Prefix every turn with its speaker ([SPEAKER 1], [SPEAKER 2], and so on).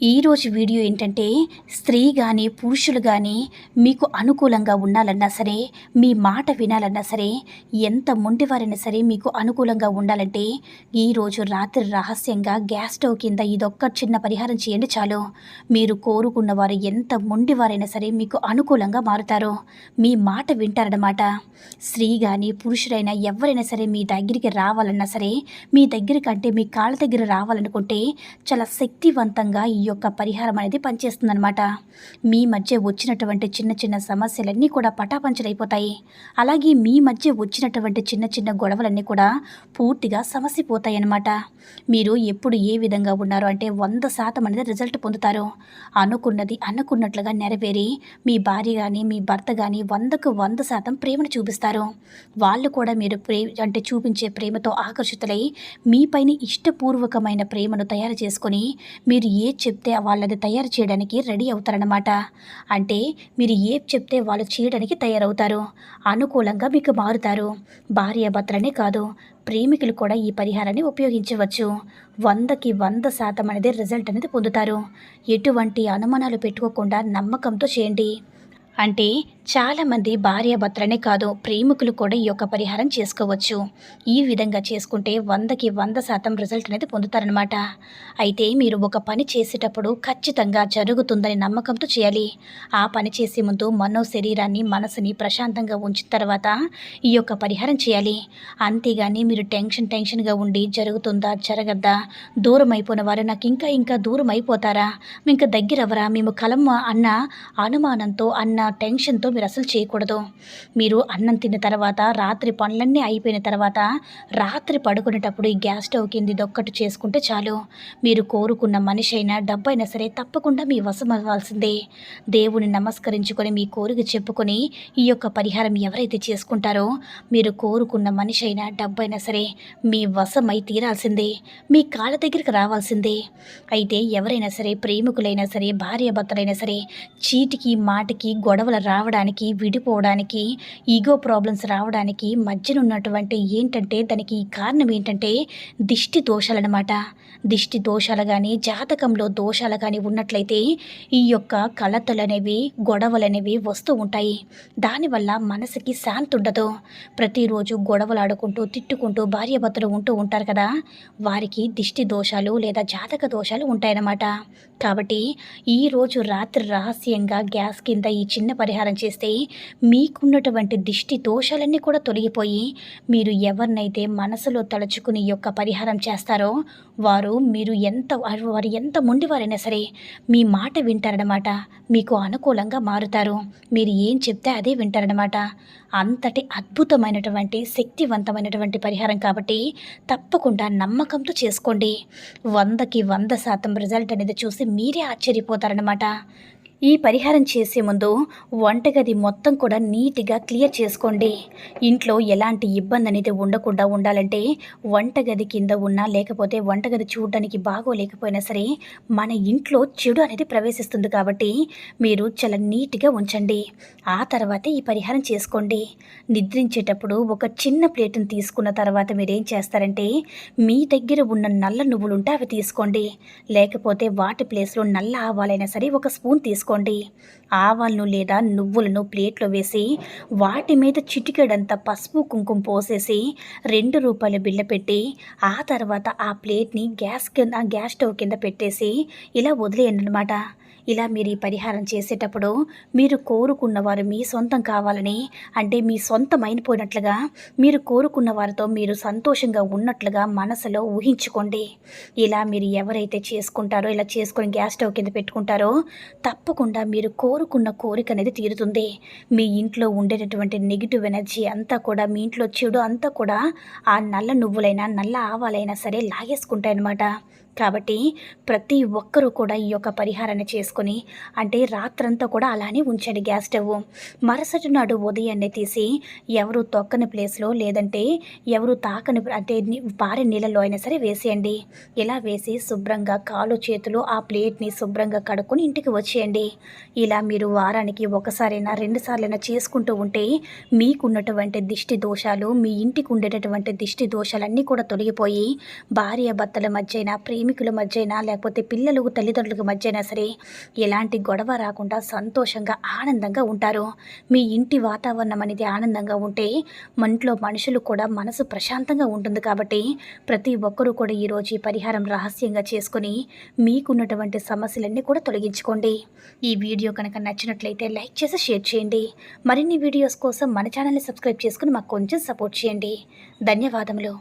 [SPEAKER 1] ఈరోజు వీడియో ఏంటంటే స్త్రీ కానీ పురుషులు కానీ మీకు అనుకూలంగా ఉండాలన్నా సరే మీ మాట వినాలన్నా సరే ఎంత మొండివారైనా సరే మీకు అనుకూలంగా ఉండాలంటే ఈరోజు రాత్రి రహస్యంగా గ్యాస్ స్టవ్ కింద ఇదొక్క చిన్న పరిహారం చేయండి చాలు. మీరు కోరుకున్న వారు ఎంత మొండివారైనా సరే మీకు అనుకూలంగా మారుతారు. మీ మాట వింటారన్నమాట. స్త్రీ కానీ పురుషులైనా ఎవరైనా సరే మీ దగ్గరికి రావాలన్నా సరే మీ దగ్గర కంటే మీ కాళ్ళ దగ్గర రావాలనుకుంటే చాలా శక్తివంతంగా యొక్క పరిహారం అనేది పనిచేస్తుందన్నమాట. మీ మధ్య వచ్చినటువంటి చిన్న చిన్న సమస్యలన్నీ కూడా పటాపంచలైపోతాయి. అలాగే మీ మధ్య వచ్చినటువంటి చిన్న చిన్న గొడవలన్నీ కూడా పూర్తిగా సమసిపోతాయి అనమాట మీరు ఎప్పుడు ఏ విధంగా ఉన్నారో అంటే వంద శాతం అనేది రిజల్ట్ పొందుతారు. అనుకున్నది అనుకున్నట్లుగా నెరవేరి మీ భార్య కానీ మీ భర్త కానీ వందకు వంద శాతం ప్రేమను చూపిస్తారు. వాళ్ళు కూడా మీరు ప్రే అంటే చూపించే ప్రేమతో ఆకర్షితులై మీపైన ఇష్టపూర్వకమైన ప్రేమను తయారు చేసుకొని మీరు ఏ చెప్తే వాళ్ళది తయారు చేయడానికి రెడీ అవుతారన్నమాట. అంటే మీరు ఏ చెప్తే వాళ్ళు చేయడానికి తయారవుతారు. అనుకూలంగా మీకు మారుతారు. భార్యాభర్తలనే కాదు ప్రేమికులు కూడా ఈ పరిహారాన్ని ఉపయోగించవచ్చు. వందకి వంద శాతం అనేది రిజల్ట్ అనేది పొందుతారు. ఎటువంటి అనుమానాలు పెట్టుకోకుండా నమ్మకంతో చేయండి. అంటే చాలామంది భార్యాభర్తలనే కాదు ప్రేమికులు కూడా ఈ యొక్క పరిహారం చేసుకోవచ్చు. ఈ విధంగా చేసుకుంటే వందకి వంద శాతం రిజల్ట్ అనేది పొందుతారనమాట అయితే మీరు ఒక పని చేసేటప్పుడు ఖచ్చితంగా జరుగుతుందని నమ్మకంతో చేయాలి. ఆ పని చేసే ముందు మనో శరీరాన్ని మనసుని ప్రశాంతంగా ఉంచిన తర్వాత ఈ యొక్క పరిహారం చేయాలి. అంతేగాని మీరు టెన్షన్ టెన్షన్గా ఉండి జరుగుతుందా జరగద్దా దూరం అయిపోయిన వారు నాకు ఇంకా ఇంకా దూరం అయిపోతారా? ఇంకా దగ్గర అవరా మేము కలమ్మ అన్న అనుమానంతో అన్న టెన్షన్తో మీరు అసలు చేయకూడదు. మీరు అన్నం తిన్న తర్వాత రాత్రి పనులన్నీ అయిపోయిన తర్వాత రాత్రి పడుకునేటప్పుడు ఈ గ్యాస్ స్టవ్ కింది దొక్కటి చేసుకుంటే చాలు. మీరు కోరుకున్న మనిషి అయినా డబ్బైనా సరే తప్పకుండా మీ వశం అవ్వాల్సిందే. దేవుని నమస్కరించుకొని మీ కోరిక చెప్పుకొని ఈ యొక్క పరిహారం ఎవరైతే చేసుకుంటారో మీరు కోరుకున్న మనిషి అయినా డబ్బైనా సరే మీ వశమై తీరాల్సిందే. మీ కాళ్ళ దగ్గరికి రావాల్సిందే. అయితే ఎవరైనా సరే ప్రేమికులైనా సరే భార్యాభర్తలైనా సరే చీటికి మాటికి గొడవలు రావడానికి విడిపోవడానికి ఈగో ప్రాబ్లమ్స్ రావడానికి మధ్యన ఉన్నటువంటి ఏంటంటే దానికి కారణం ఏంటంటే దిష్టి దోషాలన్నమాట. దిష్టి దోషాలు కానీ జాతకంలో దోషాలు కానీ ఉన్నట్లయితే ఈ యొక్క కలతలు అనేవి గొడవలు అనేవి వస్తూ ఉంటాయి. దానివల్ల మనసుకి శాంతి ఉండదు. ప్రతిరోజు గొడవలు ఆడుకుంటూ తిట్టుకుంటూ భార్యాభర్తలు ఉంటూ ఉంటారు కదా వారికి దిష్టి దోషాలు లేదా జాతక దోషాలు ఉంటాయన్నమాట. కాబట్టి ఈరోజు రాత్రి రహస్యంగా గ్యాస్ కింద ఈ చిన్న పరిహారం చేస్తే మీకున్నటువంటి దిష్టి దోషాలన్నీ కూడా తొలగిపోయి మీరు ఎవరినైతే మనసులో తలుచుకుని యొక్క పరిహారం చేస్తారో వారు మీరు ఎంత వారు ఎంత మొండివారైనా సరే మీ మాట వింటారనమాట మీకు అనుకూలంగా మారుతారు. మీరు ఏం చెప్తే అదే వింటారనమాట అంతటి అద్భుతమైనటువంటి శక్తివంతమైనటువంటి పరిహారం కాబట్టి తప్పకుండా నమ్మకంతో చేసుకోండి. వందకి వంద శాతం రిజల్ట్ అనేది చూసి మీరే ఆశ్చర్యపోతారనమాట ఈ పరిహారం చేసే ముందు వంటగది మొత్తం కూడా నీట్గా క్లియర్ చేసుకోండి. ఇంట్లో ఎలాంటి ఇబ్బంది అనేది ఉండకుండా ఉండాలంటే వంటగది కింద ఉన్నా లేకపోతే వంటగది చూడడానికి బాగోలేకపోయినా సరే మన ఇంట్లో చెడు అనేది ప్రవేశిస్తుంది కాబట్టి మీరు చాలా నీట్గా ఉంచండి. ఆ తర్వాతే ఈ పరిహారం చేసుకోండి. నిద్రించేటప్పుడు ఒక చిన్న ప్లేట్ని తీసుకున్న తర్వాత మీరేం చేస్తారంటే మీ దగ్గర ఉన్న నల్ల నువ్వులుంటే అవి తీసుకోండి. లేకపోతే వాటి ప్లేస్లో నల్ల ఆవాలైనా సరే ఒక స్పూన్ తీసుకోండి తీసుకోండి. ఆవాలను లేదా నువ్వులను ప్లేట్లో వేసి వాటి మీద చిటికెడంత పసుపు కుంకుమ పోసేసి రెండు రూపాయల బిల్ల పెట్టి ఆ తర్వాత ఆ ప్లేట్ని గ్యాస్ కింద గ్యాస్ స్టవ్ కింద పెట్టేసి ఇలా వదిలేయండి అనమాట ఇలా మీరు ఈ పరిహారం చేసేటప్పుడు మీరు కోరుకున్న వారు మీ సొంతం కావాలని అంటే మీ సొంతం అయిపోయినట్లుగా మీరు కోరుకున్న వారితో మీరు సంతోషంగా ఉన్నట్లుగా మనసులో ఊహించుకోండి. ఇలా మీరు ఎవరైతే చేసుకుంటారో ఇలా చేసుకొని గ్యాస్ స్టవ్ కింద పెట్టుకుంటారో తప్పకుండా మీరు కోరుకున్న కోరిక అనేది తీరుతుంది. మీ ఇంట్లో ఉండేటటువంటి నెగిటివ్ ఎనర్జీ అంతా కూడా మీ ఇంట్లో చెడు అంతా కూడా ఆ నల్ల నువ్వులైనా నల్ల ఆవాలైనా సరే లాగేసుకుంటాయన్నమాట. కాబట్టి ప్రతి ఒక్కరూ కూడా ఈ యొక్క పరిహారాన్ని చేసుకొని అంటే రాత్రంతా కూడా అలానే ఉంచండి గ్యాస్ స్టవ్ మరుసటి నాడు ఉదయాన్నే తీసి ఎవరు తొక్కని ప్లేస్లో లేదంటే ఎవరు తాకని అంటే పారే నీళ్ళలో అయినా సరే వేసేయండి. ఇలా వేసి శుభ్రంగా కాలు చేతులు ఆ ప్లేట్ని శుభ్రంగా కడుక్కొని ఇంటికి వచ్చేయండి. ఇలా మీరు వారానికి ఒకసారైనా రెండు సార్లైనా చేసుకుంటూ ఉంటే మీకున్నటువంటి దిష్టి దోషాలు మీ ఇంటికి ఉండేటటువంటి దిష్టి దోషాలన్నీ కూడా తొలగిపోయి భార్య భర్తల మధ్యైనా ప్రేమికుల మధ్యైనా లేకపోతే పిల్లలు తల్లిదండ్రులకు మధ్యైనా సరే ఎలాంటి గొడవ రాకుండా సంతోషంగా ఆనందంగా ఉంటారు. మీ ఇంటి వాతావరణం అనేది ఆనందంగా ఉంటే మనలో మనుషులు కూడా మనసు ప్రశాంతంగా ఉంటుంది కాబట్టి ప్రతి ఒక్కరూ కూడా ఈరోజు ఈ పరిహారం రహస్యంగా చేసుకొని మీకున్నటువంటి సమస్యలన్నీ కూడా తొలగించుకోండి. ఈ వీడియో కనుక నచ్చినట్లయితే లైక్ చేసి షేర్ చేయండి. మరిన్ని వీడియోస్ కోసం మన ఛానల్ని సబ్స్క్రైబ్ చేసుకుని మాకు కొంచెం సపోర్ట్ చేయండి. ధన్యవాదములు.